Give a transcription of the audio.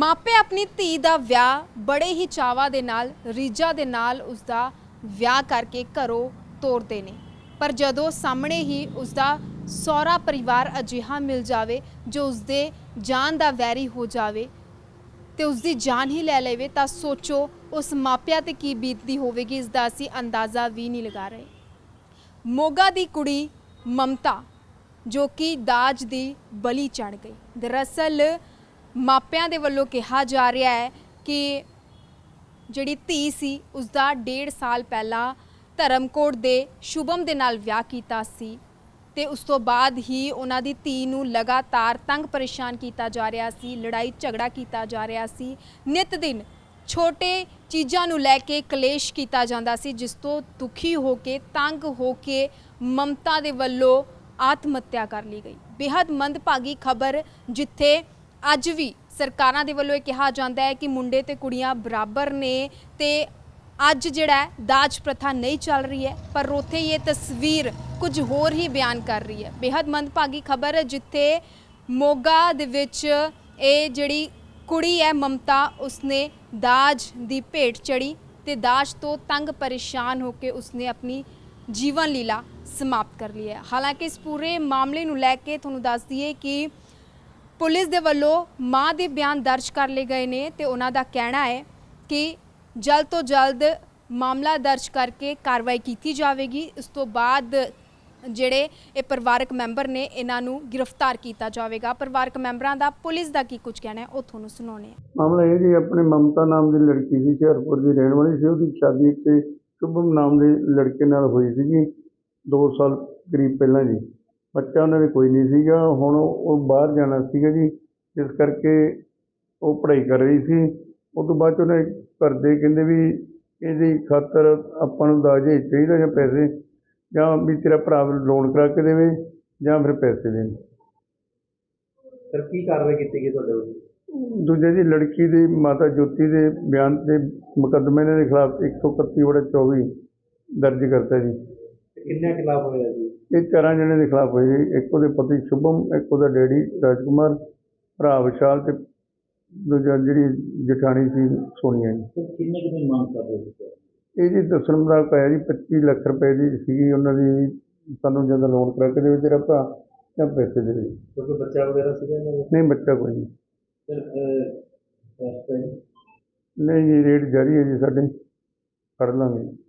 ਮਾਪੇ ਆਪਣੀ ਧੀ ਦਾ ਵਿਆਹ ਬੜੇ ਹੀ ਚਾਵਾਂ ਦੇ ਨਾਲ, ਰੀਝਾਂ ਦੇ ਨਾਲ ਉਸ ਦਾ ਵਿਆਹ ਕਰਕੇ ਘਰੋਂ ਤੋਰਦੇ ਨੇ। ਪਰ ਜਦੋਂ ਸਾਹਮਣੇ ਹੀ ਉਸ ਦਾ ਸਹੁਰਾ ਪਰਿਵਾਰ ਅਜਿਹਾ ਮਿਲ ਜਾਵੇ, ਜੋ ਉਸ ਦੇ ਜਾਨ ਦਾ ਵੈਰੀ ਹੋ ਜਾਵੇ ਤੇ ਉਸ ਦੀ ਜਾਨ ਹੀ ਲੈ ਲਵੇ, ਤਾਂ ਸੋਚੋ ਉਸ ਮਾਪਿਆਂ ਤੇ ਕੀ ਬੀਤਦੀ ਹੋਵੇਗੀ ਇਸ ਦਾ ਅਸੀਂ ਅੰਦਾਜ਼ਾ ਵੀ ਨਹੀਂ ਲਗਾ ਰਹੇ। ਮੋਗਾ ਦੀ ਕੁੜੀ ਮਮਤਾ, ਜੋ ਕਿ ਦਾਜ ਦੀ ਬਲੀ ਚੜ ਗਈ। ਦਰਅਸਲ ਮਾਪਿਆਂ ਦੇ ਵੱਲੋਂ ਕਿਹਾ ਜਾ ਰਿਹਾ ਹੈ ਕਿ ਜਿਹੜੀ ਧੀ ਸੀ ਉਸ ਦਾ 1.5 ਸਾਲ ਪਹਿਲਾਂ ਧਰਮਕੋਟ ਦੇ ਸ਼ੁਭਮ ਦੇ ਨਾਲ ਵਿਆਹ ਕੀਤਾ ਸੀ ਤੇ ਉਸ ਤੋਂ ਬਾਅਦ ਹੀ ਉਹਨਾਂ ਦੀ ਧੀ ਨੂੰ ਲਗਾਤਾਰ ਤੰਗ ਪਰੇਸ਼ਾਨ ਕੀਤਾ ਜਾ ਰਿਹਾ ਸੀ, ਲੜਾਈ ਝਗੜਾ ਕੀਤਾ ਜਾ ਰਿਹਾ ਸੀ। ਨਿਤ ਦਿਨ ਛੋਟੇ ਚੀਜ਼ਾਂ ਨੂੰ ਲੈ ਕੇ ਕਲੇਸ਼ ਕੀਤਾ ਜਾਂਦਾ ਸੀ, ਜਿਸ ਤੋਂ ਦੁਖੀ ਹੋ ਕੇ, ਤੰਗ ਹੋ ਕੇ ਮਮਤਾ ਦੇ ਵੱਲੋਂ ਆਤਮ ਹੱਤਿਆ ਕਰ ਲਈ ਗਈ। ਬੇहद ਮੰਦਭਾਗੀ ਖਬਰ ਜਿੱਥੇ ਅੱਜ ਵੀ ਸਰਕਾਰਾਂ ਦੇ ਵੱਲੋਂ ਇਹ ਕਿਹਾ ਜਾਂਦਾ ਹੈ ਕਿ ਮੁੰਡੇ ਤੇ ਕੁੜੀਆਂ ਬਰਾਬਰ ਨੇ ਤੇ ਅੱਜ ਜਿਹੜਾ ਦਾਜ ਪ੍ਰਥਾ ਨਹੀਂ ਚੱਲ ਰਹੀ ਹੈ, ਪਰ ਉੱਥੇ ਇਹ ਤਸਵੀਰ ਕੁਝ ਹੋਰ ਹੀ ਬਿਆਨ ਕਰ ਰਹੀ ਹੈ। ਬੇहद ਮੰਦਭਾਗੀ ਖਬਰ ਹੈ ਜਿੱਥੇ ਮੋਗਾ ਦੇ ਵਿੱਚ ਇਹ ਜਿਹੜੀ ਕੁੜੀ ਹੈ ਮਮਤਾ, ਉਸਨੇ ਦਾਜ ਦੀ ਭੇਟ ਚੜੀ ਤੇ ਦਾਜ ਤੋਂ ਤੰਗ ਪਰੇਸ਼ਾਨ ਹੋ ਕੇ ਉਸਨੇ ਆਪਣੀ ਜੀਵਨ ਲੀਲਾ ਸਮਾਪਤ ਕਰ ਲਈ ਹੈ। ਹਾਲਾਂਕਿ ਇਸ ਪੂਰੇ ਮਾਮਲੇ ਨੂੰ ਲੈ ਕੇ ਤੁਹਾਨੂੰ ਦੱਸ ਦਈਏ ਕਿ ਪੁਲਿਸ ਦੇ ਵੱਲੋਂ ਮਾਂ ਦੇ ਬਿਆਨ ਦਰਜ ਕਰ ਲਏ ਗਏ ਨੇ ਤੇ ਉਹਨਾਂ ਦਾ ਕਹਿਣਾ ਹੈ ਕਿ ਜਲਦ ਤੋਂ ਜਲਦ ਮਾਮਲਾ ਦਰਜ ਕਰਕੇ ਕਾਰਵਾਈ ਕੀਤੀ ਜਾਵੇਗੀ। ਇਸ ਤੋਂ ਬਾਅਦ ਜਿਹੜੇ ਇਹ ਪਰਿਵਾਰਕ ਮੈਂਬਰ ਨੇ, ਇਹਨਾਂ ਨੂੰ ਗ੍ਰਿਫਤਾਰ ਕੀਤਾ ਜਾਵੇਗਾ। ਪਰਿਵਾਰਕ ਮੈਂਬਰਾਂ ਦਾ, ਪੁਲਿਸ ਦਾ ਕੀ ਕੁਝ ਕਹਿਣਾ ਹੈ, ਉਹ ਤੁਹਾਨੂੰ ਸੁਣਾਉਣੇ ਆ ਮਾਮਲਾ ਇਹ ਜੀ ਆਪਣੇ ਮਮਤਾ ਨਾਮ ਦੀ ਲੜਕੀ ਸੀ, ਹੁਸ਼ਿਆਰਪੁਰ ਦੀ ਰਹਿਣ ਵਾਲੀ ਸੀ। ਉਹਦੀ ਸ਼ਾਦੀ ਤੇ ਸ਼ੁਭਮ ਨਾਮ ਦੇ ਲੜਕੇ ਨਾਲ ਹੋਈ ਸੀਗੀ 2 ਸਾਲ ਕਰੀਬ ਪਹਿਲਾਂ ਜੀ। ਬੱਚਾ ਉਹਨਾਂ ਦੇ ਕੋਈ ਨਹੀਂ ਸੀਗਾ ਹੁਣ ਉਹ ਬਾਹਰ ਜਾਣਾ ਸੀਗਾ ਜੀ ਇਸ ਕਰਕੇ ਉਹ ਪੜ੍ਹਾਈ ਕਰ ਰਹੀ ਸੀ। ਉਸ ਤੋਂ ਬਾਅਦ 'ਚ ਉਹਨੇ ਘਰ ਦੇ ਕਹਿੰਦੇ ਵੀ ਇਹਦੀ ਖਾਤਰ ਆਪਾਂ ਨੂੰ ਦਾਜ ਚਾਹੀਦਾ ਜਾਂ ਪੈਸੇ ਜਾਂ ਵੀ ਤੇਰਾ ਭਰਾ ਲੋਨ ਕਰਾ ਕੇ ਦੇਵੇ ਜਾਂ ਫਿਰ ਪੈਸੇ ਦੇ ਸਰ ਕੀ ਕਾਰਵਾਈ ਕੀਤੀ ਗਈ ਤੁਹਾਡੇ ਵੱਲੋਂ? ਦੂਜੇ ਜੀ ਲੜਕੀ ਦੀ ਮਾਤਾ ਜੋਤੀ ਦੇ ਬਿਆਨ ਤੇ ਮੁਕੱਦਮੇ ਦੇ ਖਿਲਾਫ 131 ਵੜਾ 24 ਦਰਜ ਕਰਤਾ ਜੀ। ਤੇ ਕਿੰਨਿਆਂ ਖਿਲਾਫ ਹੋਇਆ ਜੀ? ਇਹ ਚਾਰਾਂ ਜਣੇ ਦੇ ਖਿਲਾਫ ਹੋਈ ਜੀ ਇੱਕ ਉਹਦੇ ਪਤੀ ਸ਼ੁਭਮ ਇੱਕ ਉਹਦਾ ਡੈਡੀ ਰਾਜਕੁਮਾਰ ਭਰਾ ਵਿਸ਼ਾਲ ਤੇ ਦੂਜਾ ਜਿਹੜੀ ਜਠਾਣੀ ਸੀ ਸੋਨੀਆ ਜੀ। ਕਿੰਨੇ ਕਿੰਨੇ ਮੰਗ ਕਰ ਰਹੇ ਸੀ ਇਹ ਜੀ ਦੱਸਣ ਮੁਤਾਬਕ ਆਇਆ ਜੀ 25 ਲੱਖ ਰੁਪਏ ਦੀ ਸੀਗੀ ਉਹਨਾਂ ਦੀ ਸਾਨੂੰ ਜਦੋਂ ਲੋਨ ਕਰਾ ਕੇ ਦੇਵੇ ਤੇਰਾ ਭਰਾ ਜਾਂ ਪੈਸੇ ਦੇ ਦੇ ਕਿਉਂਕਿ ਬੱਚਾ ਵਗੈਰਾ ਸੀਗਾ ਇਹਨਾਂ ਦਾ? ਨਹੀਂ ਬੱਚਾ ਕੋਈ ਨਹੀਂ। ਨਹੀਂ ਜੀ ਰੇਟ ਜਾਰੀ ਹੈ ਜੀ ਸਾਡੇ। ਫੜ ਲਾਂਗੇ।